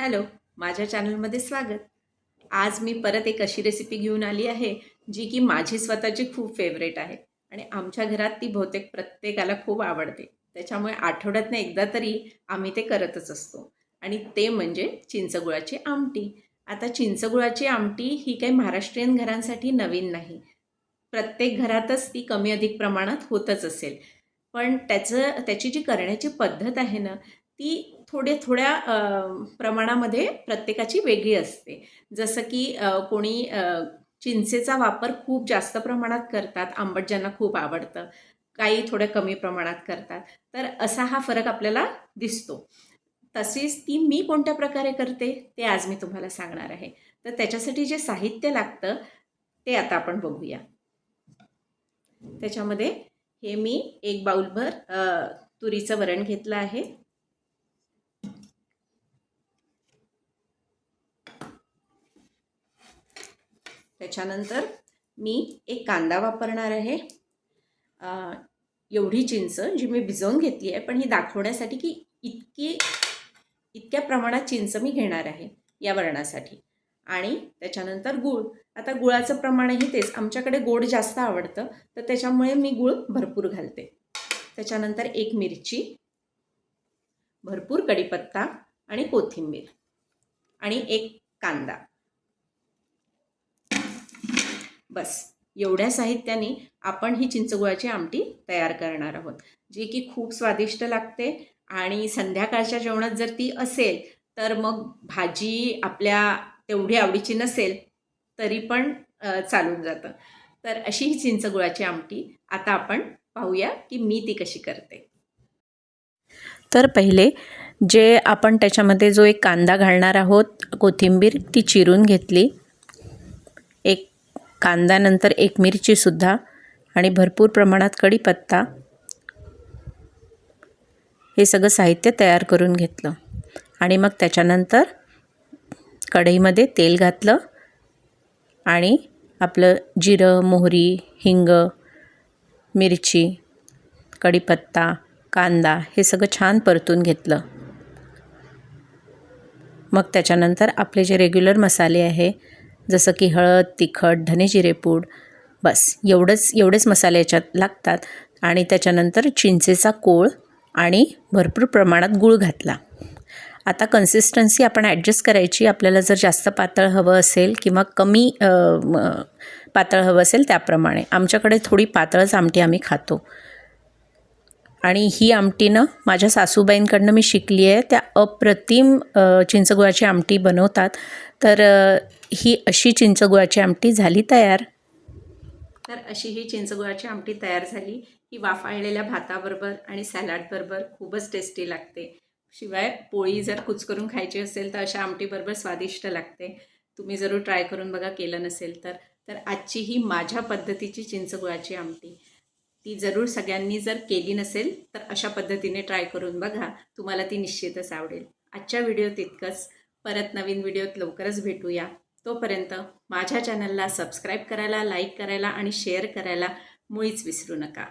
Hello माझ्या चॅनलमध्ये स्वागत. आज मी परत एक अशी रेसिपी घेऊन आली आहे जी की माझी स्वतःची खूप फेवरेट आहे आणि आमच्या घरात ती बहुतेक प्रत्येकाला खूप आवडते. त्याच्यामुळे आठवड्यातनं एकदा तरी आम्ही ते करतच असतो. आणि ते म्हणजे चिंचगुळाची आमटी. आता चिंचगुळाची आमटी ही काही महाराष्ट्रीयन घरांसाठी नवीन नाही. प्रत्येक घरातच ती कमी अधिक प्रमाणात होतच असेल. पण त्याचं त्याची जी करण्याची पद्धत आहे ना ती थोडे थोड्या प्रमाणामध्ये प्रत्येकाची वेगळी असते. जसं की कोणी चिंचेचा वापर खूप जास्त प्रमाणात करतात आंबट ज्यांना खूप आवडतं काही थोड्या कमी प्रमाणात करतात. तर असा हा फरक आपल्याला दिसतो. तसेच ती मी कोणत्या प्रकारे करते ते आज मी तुम्हाला सांगणार आहे. तर त्याच्यासाठी जे साहित्य लागतं ते आता आपण बघूया. त्याच्यामध्ये हे मी एक बाऊलभर तुरीचं वरण घेतलं आहे. त्याच्यानंतर मी एक कांदा वापरणार आहे. एवढी चिंच जी मी भिजवून घेतली आहे पण ही दाखवण्यासाठी की इतकी इतक्या प्रमाणात चिंच मी घेणार आहे या वरणासाठी. आणि त्याच्यानंतर गूळ. आता गुळाचं प्रमाणही तेच. आमच्याकडे गोड जास्त आवडतं तर त्याच्यामुळे मी गूळ भरपूर घालते. त्याच्यानंतर एक मिरची भरपूर कढीपत्ता आणि कोथिंबीर आणि एक कांदा. बस. एवढ्या साहित्याने आपण ही चिंचगुळाची आमटी तयार करणार आहोत. जी की खूप स्वादिष्ट लागते आणि संध्याकाळच्या जेवणात जर ती असेल तर मग भाजी आपल्या तेवढी आवडीची नसेल तरी पण चालून जातं. तर अशी ही चिंचगुळाची आमटी आता आपण पाहूया की मी ती कशी करते. तर पहिले जे आपण त्याच्यामध्ये जो एक कांदा घालणार आहोत कोथिंबीर ती चिरून घेतली. एक कांद्यानंतर एक मिरचीसुद्धा आणि भरपूर प्रमाणात कढीपत्ता. हे सगळं साहित्य तयार करून घेतलं. आणि मग त्याच्यानंतर कढईमध्ये तेल घातलं आणि आपलं जिरं मोहरी हिंग मिरची कढीपत्ता कांदा हे सगळं छान परतून घेतलं. मग त्याच्यानंतर आपले जे रेग्युलर मसाले आहे जसं की हळद तिखट धने पूड बस. एवढंच एवढेच मसाले याच्यात लागतात. आणि त्याच्यानंतर चिंचेचा कोळ आणि भरपूर प्रमाणात गूळ घातला. आता कन्सिस्टन्सी आपण ॲडजस्ट करायची. आपल्याला जर जास्त पातळ हवं असेल किंवा कमी पातळ हवं असेल त्याप्रमाणे. आमच्याकडे थोडी पातळच आमटी आम्ही खातो. आणि ही आमटी ना माझ्या सासूबाईंकडनं मी शिकली आहे त्या अप्रतिम चिंचगुळाची आमटी बनवतात. तर ही अशी चिंचगुळाची आमटी झाली तयार. तर अशी ही चिंचगुळाची आमटी तयार झाली. ही वाफाळलेल्या भाताबरोबर आणि सॅलाडबरोबर खूपच टेस्टी लागते. शिवाय पोळी जर कुचकरून खायची असेल तर अशा आमटीबरोबर स्वादिष्ट लागते. तुम्ही जरूर ट्राय करून बघा केलं नसेल तर. तर आजची ही माझ्या पद्धतीची चिंचगुळाची आमटी. ती जरूर सगळ्यांनी जर केली नसेल तर अशा पद्धतीने ट्राय करून बघा. तुम्हाला ती निश्चितच आवडेल. आजच्या व्हिडिओ तितकंच. परत नवीन व्हिडिओत लवकरच भेटूया. तोपर्यंत माझ्या चॅनलला सबस्क्राईब करायला लाईक करायला आणि शेअर करायला मुळीच विसरू नका.